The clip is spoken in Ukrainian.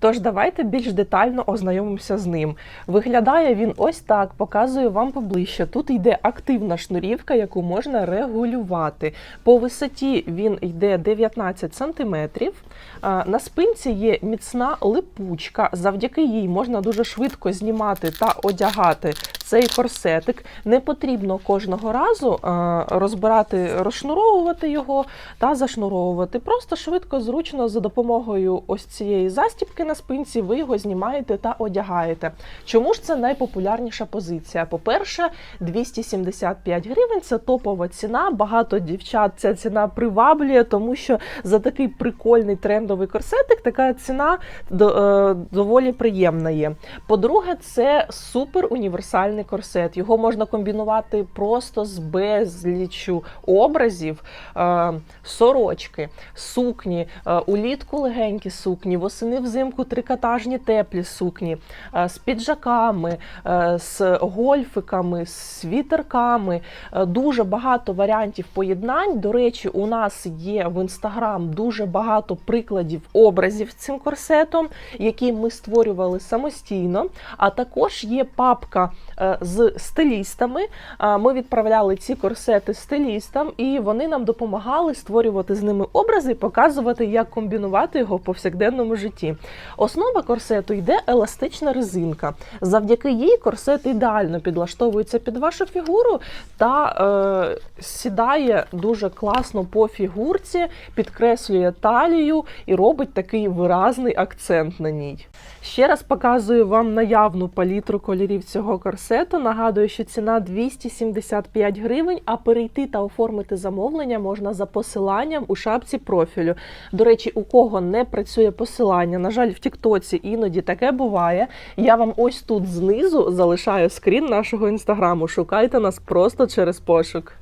Тож давайте більш детально ознайомимося з ним. Виглядає він ось так, показую вам поближче. Тут йде активна шнурівка, яку можна регулювати. По висоті він йде 19 см. На спинці є міцна липучка. Завдяки їй можна дуже швидко знімати та одягати цей корсетик. Не потрібно кожного разу а, розбирати, розшнуровувати його та зашнуровувати. Просто швидко, зручно за допомогою ось цієї застібки на спинці ви його знімаєте та одягаєте. Чому ж це найпопулярніша позиція? По-перше, 275 гривень це топова ціна. Багато дівчат ця ціна приваблює, тому що за такий прикольний трендовий корсетик така ціна е, доволі приємна є. По-друге, це супер універсальний корсет. Його можна комбінувати просто з безліччю образів, е, сорочки, сукні, е, улітку легенькі сукні, восени взимку трикотажні теплі сукні, е, з піджаками, з гольфиками, з світерками. Дуже багато варіантів поєднань. До речі, у нас є в інстаграм дуже багато прикладів образів цим корсетом, які ми створювали самостійно. А також є папка з стилістами. Ми відправляли ці корсети стилістам, і вони нам допомагали створювати з ними образи і показувати, як комбінувати його в повсякденному житті. Основа корсету йде еластична резинка. Завдяки їй корсет ідеально підлаштовується під вашу фігуру та е, сідає дуже класно по фігурці, підкреслює талію і робить такий виразний акцент на ній. Ще раз показую вам наявну палітру кольорів цього корсету. Нагадую, що ціна 275 гривень, а перейти та оформити замовлення можна за посиланням у шапці профілю. До речі, у кого не працює посилання, на жаль, в Тіктоці іноді таке буває. Я вам ось тут знизу залишаю скрін нашого інстаграму. Шукайте нас просто через пошук.